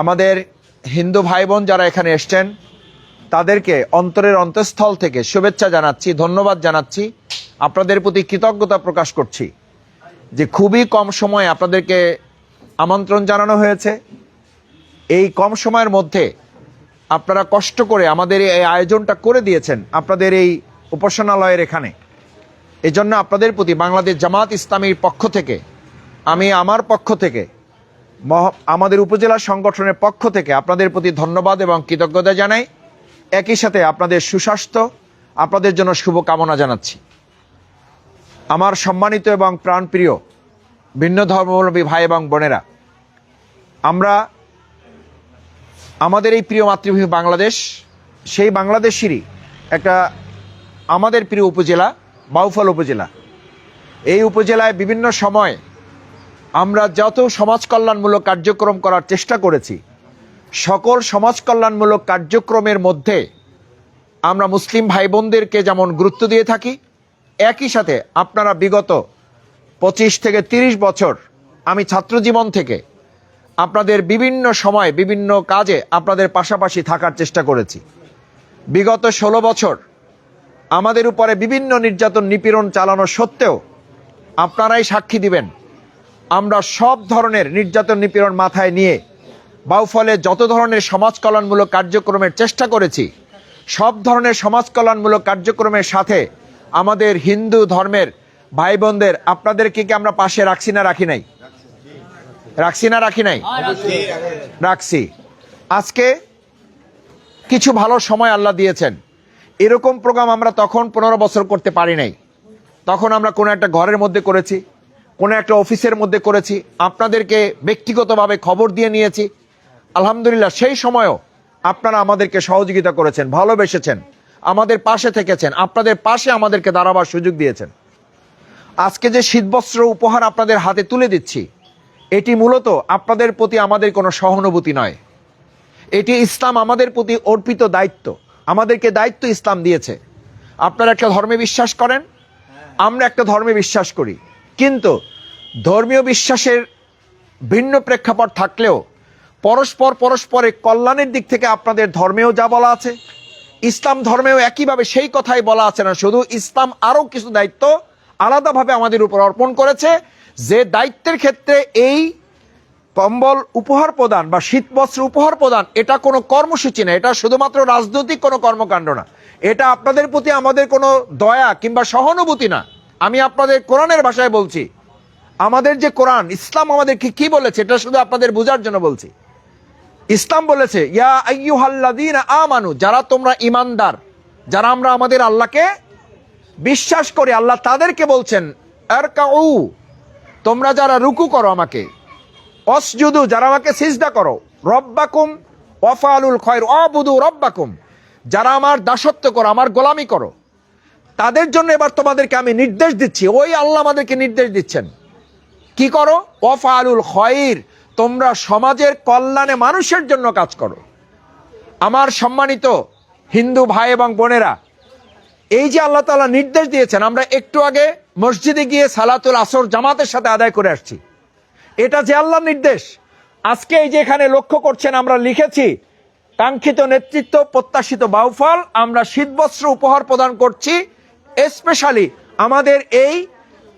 আমাদের হিন্দু ভাই বোন যারা এখানে এসছেন, তাদেরকে অন্তরের অন্তঃস্থল থেকে শুভেচ্ছা জানাচ্ছি, ধন্যবাদ জানাচ্ছি। আপনাদের প্রতি কৃতজ্ঞতা প্রকাশ করছি যে খুবই কম সময়ে আপনাদেরকে আমন্ত্রণ জানানো হয়েছে। এই কম সময়ের মধ্যে আপনারা কষ্ট করে আমাদের এই আয়োজনটা করে দিয়েছেন, আপনাদের এই উপাসনালয়ের এখানে। এই জন্য আপনাদের প্রতি বাংলাদেশ জামাত ইসলামীর পক্ষ থেকে, আমি আমার পক্ষ থেকে আমাদের উপজেলা সংগঠনের পক্ষ থেকে আপনাদের প্রতি ধন্যবাদ এবং কৃতজ্ঞতা জানাই। একই সাথে আপনাদের সুস্বাস্থ্য, আপনাদের জন্য শুভকামনা জানাচ্ছি। আমার সম্মানিত এবং প্রাণপ্রিয় ভিন্ন ধর্মাবলম্বী ভাই এবং বোনেরা, আমরা আমাদের এই প্রিয় মাতৃভূমি বাংলাদেশ, সেই বাংলাদেশেরই একটা আমাদের প্রিয় উপজেলা, বাউফল উপজেলা। এই উপজেলায় বিভিন্ন সময় আমরা যত সমাজ কল্যাণমূলক কার্যক্রম করার চেষ্টা করেছি, সকল সমাজ কল্যাণমূলক কার্যক্রমের মধ্যে আমরা মুসলিম ভাই বোনদেরকে যেমন গুরুত্ব দিয়ে থাকি, একই সাথে আপনারা বিগত পঁচিশ থেকে তিরিশ বছর আমি ছাত্র জীবন থেকে আপনাদের বিভিন্ন সময়, বিভিন্ন কাজে আপনাদের পাশাপাশি থাকার চেষ্টা করেছি। বিগত ষোলো বছর আমাদের উপরে বিভিন্ন নির্যাতন নিপীড়ন চালানো সত্ত্বেও আপনারাই সাক্ষী দিবেন আমরা সব ধরনের নির্যাতন নিপীড়ন মাথায় নিয়ে বাউফলে যত ধরনের সমাজ কল্যাণমূলক কার্যক্রমের চেষ্টা করেছি, সব ধরনের সমাজ কল্যাণমূলক কার্যক্রমের সাথে আমাদের হিন্দু ধর্মের ভাই বোনদের আপনাদেরকে কি আমরা পাশে রাখছি না রাখি নাই? রাখছি না রাখি নাই? রাখছি। আজকে কিছু ভালো সময় আল্লাহ দিয়েছেন। এরকম প্রোগ্রাম আমরা তখন পনেরো বছর করতে পারি নাই। তখন আমরা কোনো একটা ঘরের মধ্যে করেছি। কোনো একটা অফিসের মধ্যে করেছি, আপনাদেরকে ব্যক্তিগতভাবে খবর দিয়ে নিয়েছি। আলহামদুলিল্লাহ, সেই সময়ও আপনারা আমাদেরকে সহযোগিতা করেছেন, ভালোবেসেছেন, আমাদের পাশে থেকেছেন, আপনাদের পাশে আমাদেরকে দাঁড়াবার সুযোগ দিয়েছেন। আজকে যে শীতবস্ত্র উপহার আপনাদের হাতে তুলে দিচ্ছি, এটি মূলত আপনাদের প্রতি আমাদের কোনো সহানুভূতি নয়। এটি ইসলাম আমাদের প্রতি অর্পিত দায়িত্ব, আমাদেরকে দায়িত্ব ইসলাম দিয়েছে। আপনারা একটা ধর্মে বিশ্বাস করেন? আমরা একটা ধর্মে বিশ্বাস করি। কিন্তু ধর্মীয় বিশ্বাসের ভিন্ন প্রেক্ষাপট থাকলেও পরস্পর পরস্পরের কল্যাণের দিক থেকে আপনাদের ধর্মেও যা বলা আছে, ইসলাম ধর্মেও একইভাবে সেই কথাই বলা আছে না। শুধু ইসলাম আরও কিছু দায়িত্ব আলাদাভাবে আমাদের উপর অর্পণ করেছে। যে দায়িত্বের ক্ষেত্রে এই কম্বল উপহার প্রদান বা শীতবস্ত্র উপহার প্রদান, এটা কোনো কর্মসূচি না। এটা শুধুমাত্র রাজনৈতিক কোনো কর্মকাণ্ড না। এটা আপনাদের প্রতি আমাদের কোনো দয়া কিংবা সহানুভূতি না। আমি আপনাদের কোরআনের ভাষায় বলছি। আমাদের যে কোরআন, ইসলাম আমাদেরকে কি বলেছে, এটা শুধু আপনাদের বোঝার জন্য বলছি। ইসলাম বলেছে, ইয়া আমানু যারা তোমরা ইমানদার যারা আমরা আমাদের আল্লাহকে বিশ্বাস করি, আল্লাহ তাদেরকে বলছেন, আরকাউ তোমরা যারা রুকু করো আমাকে, অসজুদু যারা আমাকে সিজদা করো, রব্বাকুম ওয়াফালুল খয়ের অবুদু রব্বাকুম যারা আমার দাসত্ব করো, আমার গোলামি করো তাদের জন্য এবার তোমাদেরকে আমি নির্দেশ দিচ্ছি। ওই আল্লাহ আমাদেরকে নির্দেশ দিচ্ছেন। কি করো? ওয়াফালুল খয়র, তোমরা সমাজের কল্যাণে মানুষের জন্য কাজ করো। আমার সম্মানিত হিন্দু ভাই এবং বোনেরা, এই যে আল্লাহ তাআলা নির্দেশ দিয়েছেন, আমরা একটু আগে মসজিদে গিয়ে সালাতুল আসর জামাতের সাথে আদায় করে আসছি। এটা যে আল্লাহর নির্দেশ। আজকে এই যে এখানে লক্ষ্য করছেন, আমরা লিখেছি, কাঙ্ক্ষিত নেতৃত্ব প্রত্যাশিত বাউফল, আমরা শীতবস্ত্র উপহার প্রদান করছি স্পেশালি আমাদের এই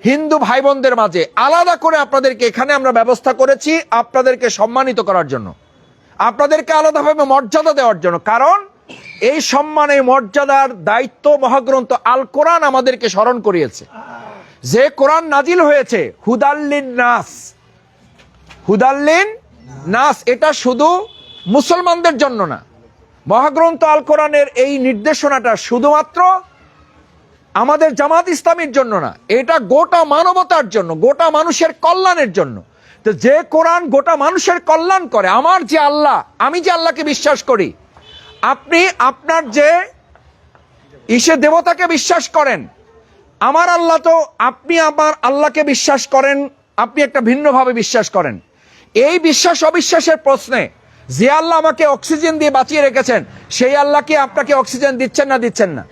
হিন্দু ভাই বোনদের মাঝে আলাদা করে আপনাদেরকে এখানে আমরা ব্যবস্থা করেছি আপনাদেরকে সম্মানিত করার জন্য। আপনাদেরকে আলাদাভাবে মর্যাদা দেওয়ার জন্য। কারণ এই সম্মান মর্যাদার দায়িত্ব মহাগ্রন্থ আল কোরআন আমাদেরকে স্মরণ করিয়েছে। যে কোরআন নাজিল হয়েছে, হুদাল্লিন নাস। হুদাল্লিন নাস, এটা শুধু মুসলমানদের জন্য না। মহাগ্রন্থ আল কোরআনের এই নির্দেশনাটা শুধুমাত্র আমাদের জামাত ইসলামীর জন্য না, এটা গোটা মানবতার জন্য, গোটা মানুষের কল্যাণের জন্য। তো যে কোরআন গোটা মানুষের কল্যাণ করে, আমার যে আল্লাহ, আমি যে আল্লাহকে বিশ্বাস করি, আপনি আপনার যে ঈশে দেবতাকে বিশ্বাস করেন, আমার আল্লাহ তো আপনি আমার আল্লাহকে বিশ্বাস করেন, আপনি একটা ভিন্নভাবে বিশ্বাস করেন। এই বিশ্বাস অবিশ্বাসের প্রশ্নে যে আল্লাহ আমাকে অক্সিজেন দিয়ে বাঁচিয়ে রেখেছেন, সেই আল্লাহকে আপনাকে অক্সিজেন দিচ্ছেন না দিচ্ছেন না?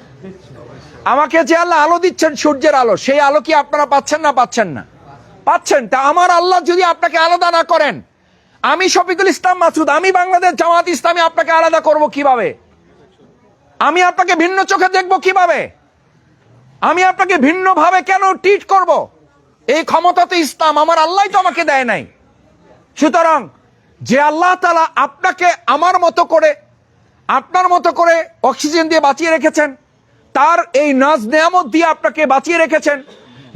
আমাকে যে আল্লাহ আলো দিচ্ছেন সূর্যের আলো, সেই আলো কি আপনারা পাচ্ছেন না পাচ্ছেন না? পাচ্ছেন। তা আমার আল্লাহ যদি আপনাকে আলাদা না করেন, আমি শফিকুল ইসলাম মাসুদ, আমি বাংলাদেশ জামাত ইসলামী, আপনাকে আলাদা করব কীভাবে? আমি আপনাকে ভিন্ন চোখে দেখব কীভাবে? আমি আপনাকে ভিন্নভাবে কেন ট্রিট করব? এই ক্ষমতা তো ইসলাম, আমার আল্লাহ তো আমাকে দেয় নাই। সুতরাং যে আল্লাহ তালা আপনাকে আমার মতো করে, আপনার মতো করে অক্সিজেন দিয়ে বাঁচিয়ে রেখেছেন তার এই নাজ নেয়ামত দিয়ে আপনাকে বাঁচিয়ে রেখেছেন।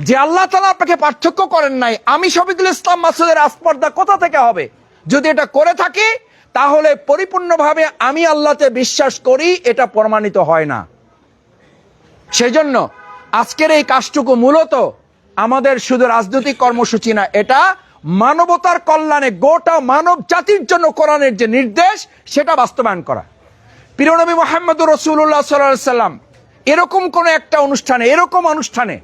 যে আল্লাহ তালা আপনাকে পার্থক্য করেন নাই, আমি শফিকুল ইসলাম মাসুদের আস্পর্ধা কোথা থেকে হবে? যদি এটা করে থাকি, তাহলে পরিপূর্ণভাবে আমি আল্লাহতে বিশ্বাস করি, এটা প্রমাণিত হয় না। সেই জন্য আজকের এই কাজটুকু মূলত আমাদের শুধু রাজনৈতিক কর্মসূচি না, এটা মানবতার কল্যাণে গোটা মানব জাতির জন্য কোরআনের যে নির্দেশ, সেটা বাস্তবায়ন করা। প্রিয়নবী মোহাম্মদ রসুল্লাহ সাল্লাম এরকম কোন একটা অনুষ্ঠানে, এরকম অনুষ্ঠানে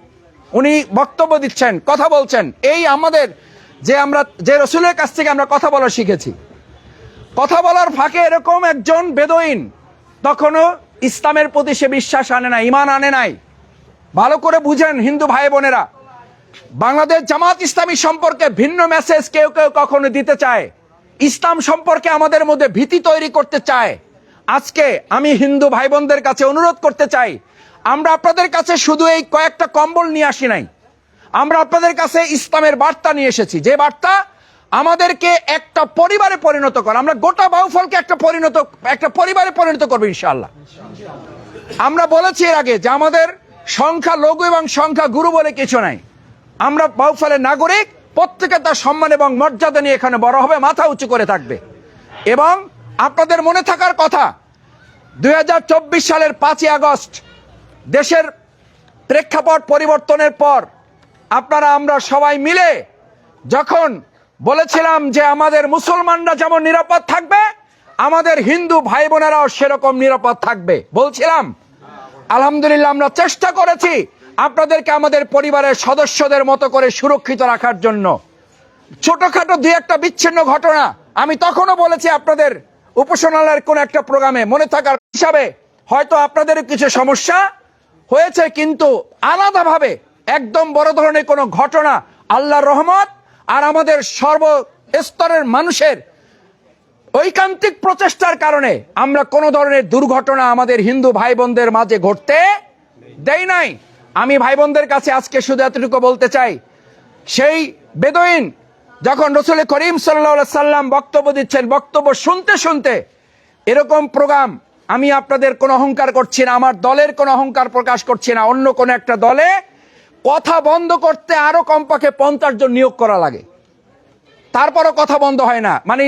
উনি বক্তব্য দিচ্ছেন, কথা বলছেন। এই আমাদের যে আমরা, যে রসুলের কাছ থেকে আমরা কথা বলা শিখেছি। কথা বলার ফাঁকে এরকম একজন বেদইন তখনও ইসলামের প্রতি সে বিশ্বাস আনে না ইমান আনে নাই। ভালো করে বুঝেন, হিন্দু ভাই বোনেরা, বাংলাদেশ জামাত ইসলামী সম্পর্কে ভিন্ন মেসেজ কেউ কেউ কখনো দিতে চায়। ইসলাম সম্পর্কে আমাদের মধ্যে ভীতি তৈরি করতে চায়। আজকে আমি হিন্দু ভাই বোনদের কাছে অনুরোধ করতে চাই, আমরা আপনাদের কাছে শুধু এই কয়েকটা কম্বল নিয়ে আসি নাই। আমরা আপনাদের কাছে ইসলামের বার্তা নিয়ে এসেছি। যে বার্তা আমাদেরকে একটা পরিবারে পরিণত করে, আমরা গোটা বাউফলকে একটা পরিণত, একটা পরিবারে পরিণত করব ইনশাআল্লাহ। আমরা বলেছি এর আগে যে আমাদের সংখ্যা লঘু এবং সংখ্যা গুরু বলে কিছু নাই। আমরা বাউফলের নাগরিক প্রত্যেকে তার সম্মান এবং মর্যাদা নিয়ে এখানে বড় হবে, মাথা উঁচু করে থাকবে। এবং আপনাদের মনে থাকার কথা, দুই হাজার চব্বিশ সালের পাঁচই আগস্ট, দেশের প্রেক্ষাপট পরিবর্তনের পর আপনারা আমরা সবাই মিলে যখন বলেছিলাম যে আমাদের মুসলমানরা যেমন নিরাপদ থাকবে, আমাদের হিন্দু ভাই বোনেরাও সেরকম নিরাপদ থাকবে। বলছিলাম, আলহামদুলিল্লাহ আমরা চেষ্টা করেছি আপনাদেরকে আমাদের পরিবারের সদস্যদের মতো করে সুরক্ষিত রাখার জন্য। ছোটখাটো দুই একটা বিচ্ছিন্ন ঘটনা, আমি তখনও বলেছি আপনাদের উপাসনালয়ের কোন একটা প্রোগ্রামে মনে থাকার হিসাবে হয়তো আপনাদের কিছু সমস্যা হয়েছে, কিন্তু আলাদাভাবে একদম বড় ধরনের কোনো ঘটনা আল্লাহর রহমত আর আমাদের সর্ব স্তরের মানুষের ঐকান্তিক প্রচেষ্টার কারণে আমরা কোন ধরনের দুর্ঘটনা আমাদের হিন্দু ভাই বোনদের মাঝে ঘটতে দেই নাই। আমি ভাই বোনদের কাছে আজকে শুধু এতটুকু বলতে চাই, সেই বেদইন যখন রসুল করিম সাল্লা সাল্লাম বক্তব্য দিচ্ছেন, বক্তব্য শুনতে শুনতে এরকম প্রোগ্রাম, আমি আপনাদের কোনো অহংকার করছি না, আমার দলের কোনো অহংকার প্রকাশ করছি না, অন্য কোনো একটা দলে কথা বন্ধ করতে আরও কমপক্ষে পঞ্চাশ জন নিয়োগ করা লাগে। তারপরও কথা বন্ধ হয় না মানে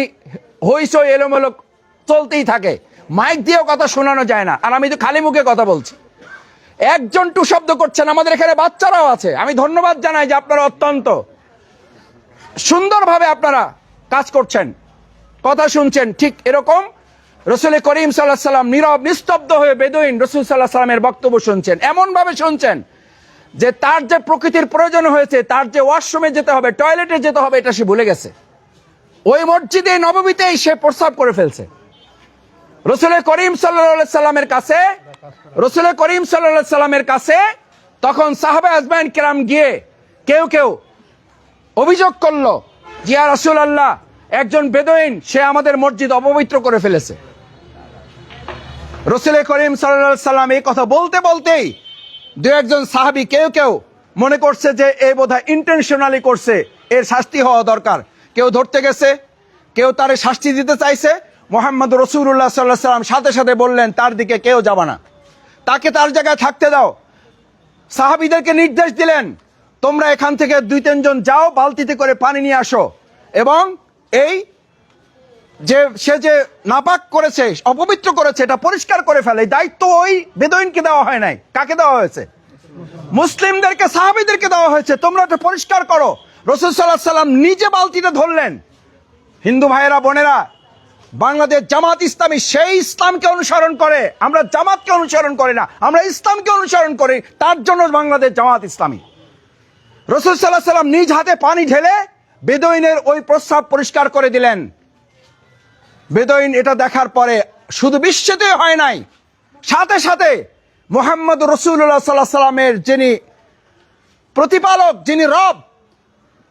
হইসই এলোমেলো চলতেই থাকে। মাইক দিয়েও কথা শোনানো যায় না, আর আমি তো খালি মুখে কথা বলছি। একজন টু শব্দ করছেন, আমাদের এখানে বাচ্চারাও আছে। আমি ধন্যবাদ জানাই যে আপনারা অত্যন্ত সুন্দরভাবে আপনারা কাজ করছেন। কথা শুনছেন ঠিক এরকম। রসুল করিম সাল্লাহ সাল্লাম নীরব, নিস্তব্ধ হয়ে বেদইন রসুল সাল্লাহ সাল্লামের বক্তব্য শুনছেন। এমন ভাবে শুনছেন যে তার যে প্রকৃতির প্রয়োজন হয়েছে, তার যে ওয়াশরুমে যেতে হবে, টয়লেটে যেতে হবে, এটা সে ভুলে গেছে। ওই মসজিদে, নবমীতেই সে প্রস্তাব করে ফেলছে। রসুল করিম সাল্লা সাল্লামের কাছে, রসুল করিম সাল্লা সাল্লামের কাছে তখন সাহাবে আজমাইন কেরাম গিয়ে কেউ কেউ অভিযোগ করল জিয়া রসুল আল্লাহ একজন বেদইন, সে আমাদের মসজিদ অপবিত্র করে ফেলেছে। রসুল করিম সাল্লা সাল্লাম এই কথা বলতে বলতেই দু একজন সাহাবি কেউ কেউ মনে করছে যে এই বোধহয় ইন্টেনশনালি করছে, এর শাস্তি হওয়া দরকার। কেউ ধরতে গেছে, কেউ তার শাস্তি দিতে চাইছে। মোহাম্মদ রসুল্লাহ সাল্লাহ সাল্লাম সাথে সাথে বললেন, তার দিকে কেউ যাবা না। তাকে তার জায়গায় থাকতে দাও। সাহাবিদেরকে নির্দেশ দিলেন তোমরা এখান থেকে দুই তিনজন যাও, বালতিতে করে পানি নিয়ে আসো। এবং এই যে সে যে নাপাক করেছে, অপবিত্র করেছে, এটা পরিষ্কার করে ফেলে। দায়িত্ব ওই বেদইনকে দেওয়া হয় নাই। কাকে দেওয়া হয়েছে? মুসলিমদেরকে, সাহাবিদেরকে দেওয়া হয়েছে। তোমরা এটা পরিষ্কার করো। রসুল সাল্লাহ সাল্লাম নিজে বালতিটা ধরলেন। হিন্দু ভাইয়েরা, বোনেরা, বাংলাদেশ জামাত ইসলামী সেই ইসলামকে অনুসরণ করে। আমরা জামাতকে অনুসরণ করি না, আমরা ইসলামকে অনুসরণ করি। তার জন্য বাংলাদেশ জামাত ইসলামী। রসুল সাল্লাহ সাল্লাম নিজ হাতে পানি ঢেলে বেদইনের ওই প্রস্রাব পরিষ্কার করে দিলেন। বেদইন এটা দেখার পরে শুধু বিস্মিত হয় নাই। সাথে সাথে মোহাম্মদ রসুল্লাহ সাল্লাহ সাল্লামের যিনি প্রতিপালক, যিনি রব,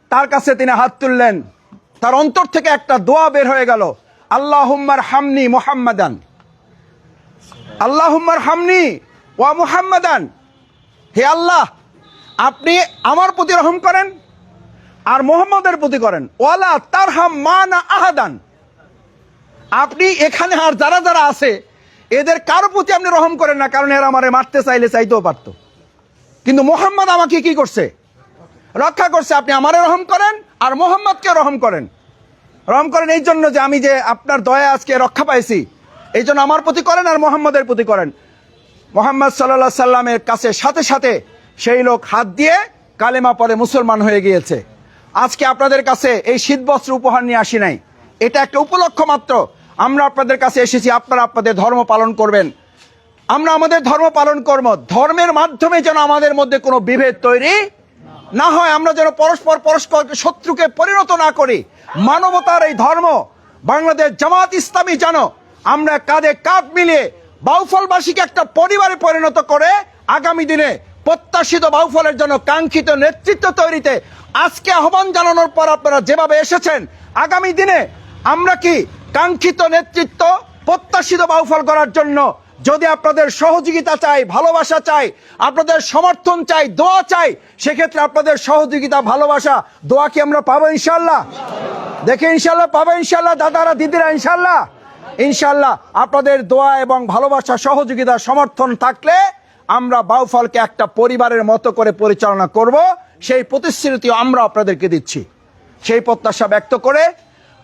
তার কাছে তিনি হাত তুললেন। তার অন্তর থেকে একটা দোয়া বের হয়ে গেল আল্লাহুম্মার হামনি মোহাম্মদান। আল্লাহুম্মার হামনি ওয়া মুহাম্মাদান। হে আল্লাহ আপনি আমার প্রতি রহম করেন আর মোহাম্মদের প্রতি করেন। ওয়ালা তার হাম মানা আহাদান। আপনি এখানে আর যারা যারা আছে, এদের কারও প্রতি আপনি রহম করেন না, কারণ এরা আমারে মারতে চাইলে চাইতেও পারতো। কিন্তু মোহাম্মদ আমাকে কি করছে? রক্ষা করছে, আপনি আমারে রহম করেন আর মোহাম্মদকে রহম করেন। রহম করেন এই জন্য যে আমি যে আপনার দয়া আজকে রক্ষা পাইছি, এই জন্য আমার প্রতি করেন আর মোহাম্মদের প্রতি করেন। মোহাম্মদ সাল্লাহ সাল্লামের কাছে সাথে সাথে সেই লোক হাত দিয়ে কালেমা পরে মুসলমান হয়ে গিয়েছে। আজকে আপনাদের কাছে এই শীতবস্ত্র উপহার নিয়ে আসি নাই। এটা একটা উপলক্ষ মাত্র। আমরা আপনাদের কাছে এসেছি, আপনারা আপনাদের ধর্ম পালন করবেন। আমরা আমাদের ধর্ম পালন করব। ধর্মের মাধ্যমে যেন আমাদের মধ্যে কোনো বিভেদ তৈরি না হয়। আমরা যেন পরস্পর পরস্পর শত্রুকে পরিণত না করি। মানবতার এই ধর্ম বাংলাদেশ জামাত ইসলামী যেন আমরা কাঁধে কাঁধ মিলিয়ে বাউফলবাসীকে একটা পরিবারে পরিণত করে আগামী দিনে প্রত্যাশিত বাউফলের জন্য কাঙ্ক্ষিত নেতৃত্ব তৈরিতে আজকে আহ্বান জানানোর পর আপনারা যেভাবে এসেছেন, আগামী দিনে আমরা কি কাঙ্ক্ষিত নেতৃত্ব, প্রত্যাশিত বাউফল করার জন্য যদি আপনাদের সহযোগিতা চাই, ভালোবাসা চাই, আপনাদের সমর্থন চাই, দোয়া চাই, সেক্ষেত্রে আপনাদের সহযোগিতা, ভালোবাসা, দোয়া কি আমরা পাবো ইনশাল্লাহ দেখে ইনশাল্লাহ পাবো ইনশাল্লাহ দাদারা, দিদিরা ইনশাল্লাহ ইনশাল্লাহ আপনাদের দোয়া এবং ভালোবাসা, সহযোগিতা, সমর্থন থাকলে আমরা বাউফলকে একটা পরিবারের মতো করে পরিচালনা করব। সেই প্রতিশ্রুতি আমরা আপনাদেরকে দিচ্ছি। সেই প্রত্যাশা ব্যক্ত করে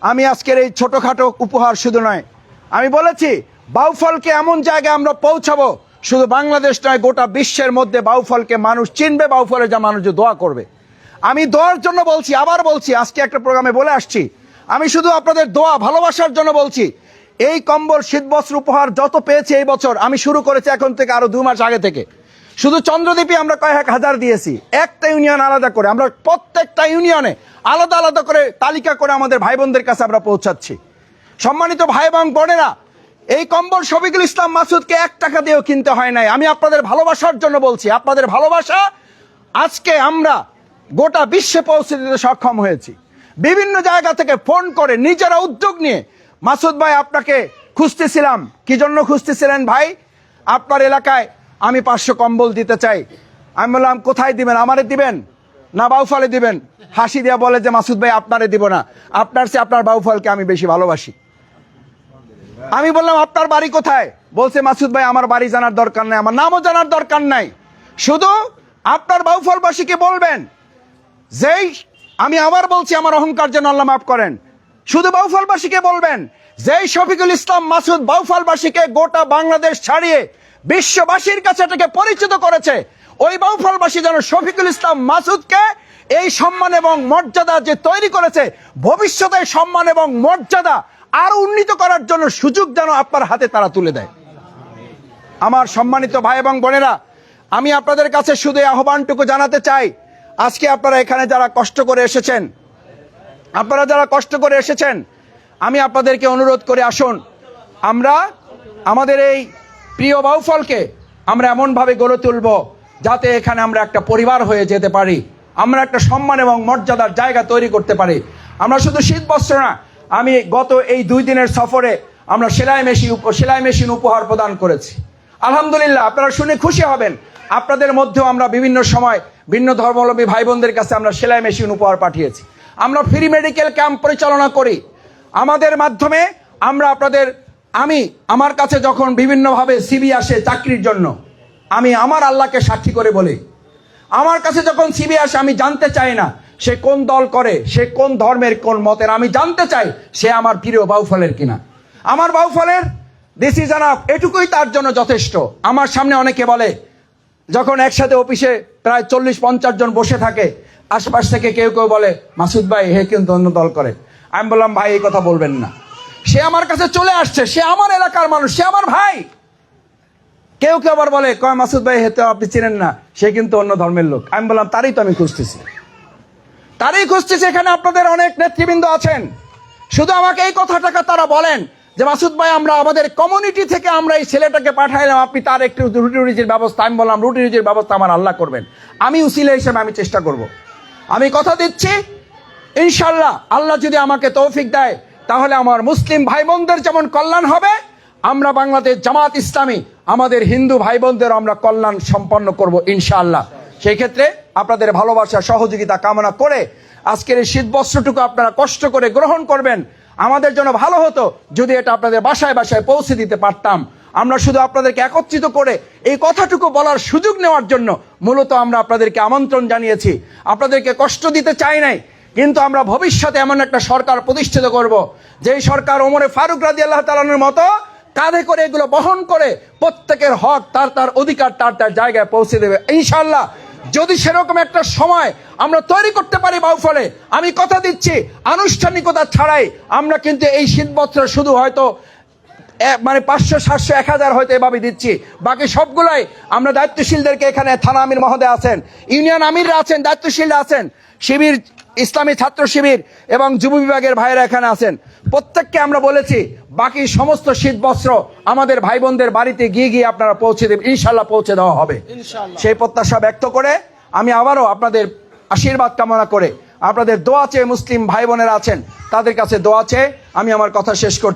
আমি আজকের এই ছোটখাটো উপহার শুধু নয়, আমি বলেছি বাউফলকে এমন জায়গায় আমরা পৌঁছাবো, শুধু বাংলাদেশ নয়, গোটা বিশ্বের মধ্যে বাউফলকে মানুষ চিনবে বাউফলের যা মানুষ দোয়া করবে। আমি দোয়ার জন্য বলছি, আবার বলছি, আজকে একটা প্রোগ্রামে বলে আসছি। আমি শুধু আপনাদের দোয়া, ভালোবাসার জন্য বলছি এই কম্বল, শীতবস্ত্র উপহার যত পেয়েছি এই বছর, আমি শুরু করেছি এখন থেকে আরও দু মাস আগে থেকে। শুধু চন্দ্রদ্বীপে আমরা কয়েক হাজার দিয়েছি। একটা ইউনিয়ন আলাদা করে, আমরা প্রত্যেকটা ইউনিয়নে আলাদা আলাদা করে তালিকা করে আমাদের ভাই বোনদের কাছে আমরা পৌঁছাচ্ছি। সম্মানিত ভাই এবং বোনেরা, এই কম্বল শফিকুল ইসলাম মাসুদকে এক টাকা দিয়েও কিনতে হয় নাই। আমি আপনাদের ভালোবাসার জন্য বলছি, আপনাদের ভালোবাসা আজকে আমরা গোটা বিশ্বে পৌঁছে দিতে সক্ষম হয়েছি। বিভিন্ন জায়গা থেকে ফোন করে নিজেরা উদ্যোগ নিয়ে মাসুদ ভাই, আপনাকে খুঁজতেছিলাম। কি জন্য খুঁজতেছিলেন ভাই? আপনার এলাকায় আমি পাঁচশো কম্বল দিতে চাই। আমি বললাম, কোথায় দিবেন? আমারে দিবেন? না, বাউফলে দিবেন? হাসি দিয়া বলে যে, মাসুদ ভাই, আপনারে দিব না। আপনার সে আপনার বাউফলকে আমি বেশি ভালোবাসি। আমি বললাম, আপনার বাড়ি কোথায়? বলছে, মাসুদ ভাই, আমার বাড়ি জানার দরকার নাই। আমার নামও জানার দরকার নাই। শুধু আপনার বাউফলবাসীকে বলবেন, যেই আমি আবার বলছি, আমার অহংকার যেন আল্লাহ মাফ করেন। শুধু বাউফলবাসীকে বলবেন, যেই শফিকুল ইসলাম মাসুদ বাউফালবাসীকে গোটা বাংলাদেশ ছাড়িয়ে বিশ্ববাসীর কাছে এটাকে পরিচিত করেছে, ওই বাউফালবাসী যেন শফিকুল ইসলাম মাসুদকে এই সম্মান এবং মর্যাদা যে তৈরি করেছে, ভবিষ্যতে সম্মান এবং মর্যাদা আরও উন্নীত করার জন্য সুযোগ যেন আপনার হাতে তারা তুলে দেয়। আমার সম্মানিত ভাই এবং বোনেরা, আমি আপনাদের কাছে শুধু আহ্বানটুকু জানাতে চাই, আজকে আপনারা এখানে যারা কষ্ট করে এসেছেন আপনারা যারা কষ্ট করে এসেছেন, আমি আপনাদেরকে অনুরোধ করে আসুন। আমরা আমাদের এই প্রিয় বাউফলকে আমরা এমনভাবে গড়ে তুলব যাতে এখানে আমরা একটা পরিবার হয়ে যেতে পারি, আমরা একটা সম্মান এবং মর্যাদার জায়গা তৈরি করতে পারি। আমরা শুধু শীত বস্ত্র না, আমি গত এই দুই দিনের সফরে আমরা সেলাই মেশিন সেলাই মেশিন উপহার প্রদান করেছি। আলহামদুলিল্লাহ, আপনারা শুনে খুশি হবেন। আপনাদের মধ্যেও আমরা বিভিন্ন সময় ভিন্ন ধর্মাবলম্বী ভাই বোনদের কাছে আমরা সেলাই মেশিন উপহার পাঠিয়েছি। আমরা ফ্রি মেডিকেল ক্যাম্প পরিচালনা করি। আমাদের মাধ্যমে আমরা আপনাদের, আমি আমার কাছে যখন বিভিন্নভাবে সিবি আসে চাকরির জন্য, আমি আমার আল্লাহকে সাক্ষী করে বলি। আমার কাছে যখন সিবি আসে, আমি জানতে চাই না সে কোন দল করে, সে কোন ধর্মের, কোন মতের। আমি জানতে চাই সে আমার প্রিয় বাউফলের কিনা। আমার বাউফলের দিস ইজ আনাফ এটুকুই তার জন্য যথেষ্ট। আমার সামনে অনেকে বলে, যখন একসাথে অফিসে প্রায় চল্লিশ পঞ্চাশ জন বসে থাকে আশপাশ থেকে কেউ কেউ বলে, মাসুদ ভাই, হে কিন্তু অন্য দল করে। আমি বললাম, ভাই, এই কথা বলবেন না। সে আমার কাছে চলে আসছে, সে আমার এলাকার মানুষ, সে আমার ভাই। কেউ কেউ আবার বলে, কয়, মাসুদ ভাই হেতে আপনি চিনেন না, সে কিন্তু অন্য ধর্মের লোক। আমি বললাম, তারই তো আমি খুঁজতেছি। তারই খুঁজতেছি, এখানে আপনাদের অনেক নেতৃবৃন্দ আছেন। শুধু আমাকে এই কথাটাকে তারা বলেন যে, মাসুদ ভাই, আমরা আমাদের কমিউনিটি থেকে আমরা এই ছেলেটাকে পাঠাইলাম, আপনি তার একটু রুটি রুজির ব্যবস্থা। আমি বললাম রুটি রুজির ব্যবস্থা আমার আল্লাহ করবেন। আমি উসিলে হিসেবে আমি চেষ্টা করব। আমি কথা দিচ্ছি, ইনশাল্লাহ আল্লাহ যদি আমাকে তৌফিক দেয়, তাহলে আমার মুসলিম ভাই বোনদের যেমন কল্যাণ হবে, আমরা বাংলাদেশ জামাত ইসলামী, আমাদের হিন্দু ভাই বোনদের আমরা কল্যাণ সম্পন্ন করব ইনশাআল্লাহ সেই ক্ষেত্রে আপনাদের ভালোবাসা, সহযোগিতা কামনা করে আজকের এই শীত বস্ত্রটুকু আপনারা কষ্ট করে গ্রহণ করবেন। আমাদের জন্য ভালো হতো যদি এটা আপনাদের বাসায় বাসায় পৌঁছে দিতে পারতাম। আমরা শুধু আপনাদেরকে একত্রিত করে এই কথাটুকু বলার সুযোগ নেওয়ার জন্য মূলত আমরা আপনাদেরকে আমন্ত্রণ জানিয়েছি। আপনাদেরকে কষ্ট দিতে চাই নাই, কিন্তু আমরা ভবিষ্যতে এমন একটা সরকার প্রতিষ্ঠিত করব, যেই সরকার ওমরে ফারুক রাজি আল্লাহ তালানোর মতো কাঁধে করে এগুলো বহন করে প্রত্যেকের হক তার তার অধিকার তার তার জায়গায় পৌঁছে দেবে। ইনশাল্লাহ যদি সেরকম একটা সময় আমরা তৈরি করতে পারি বাউফলে, আমি কথা দিচ্ছি, আনুষ্ঠানিকতা ছাড়াই আমরা কিন্তু এই শীতবস্ত্র শুধু হয়তো মানে পাঁচশো সাতশো এক হাজার হয়তো এভাবে দিচ্ছি। বাকি সবগুলাই আমরা দায়িত্বশীলদেরকে এখানে থানা আমির মহোদয় আছেন ইউনিয়ন আমিররা আছেন দায়িত্বশীলরা আছেন শিবির ইসলামী ছাত্র শিবির এবং যুব বিভাগের ভাইয়েরা এখানে আছেন। প্রত্যেককে আমরা বলেছি বাকি সমস্ত শীত বস্ত্র আমাদের ভাই বোনদের বাড়িতে গিয়ে গিয়ে আপনারা পৌঁছে দেবেন ইনশাল্লাহ পৌঁছে দেওয়া হবে। সেই প্রত্যাশা ব্যক্ত করে আমি আবারও আপনাদের আশীর্বাদ কামনা করে আপনাদের দোয়া চেয়ে মুসলিম ভাই বোনেরা আছেন তাদের কাছে দোয়া চেয়ে আমি আমার কথা শেষ করছি।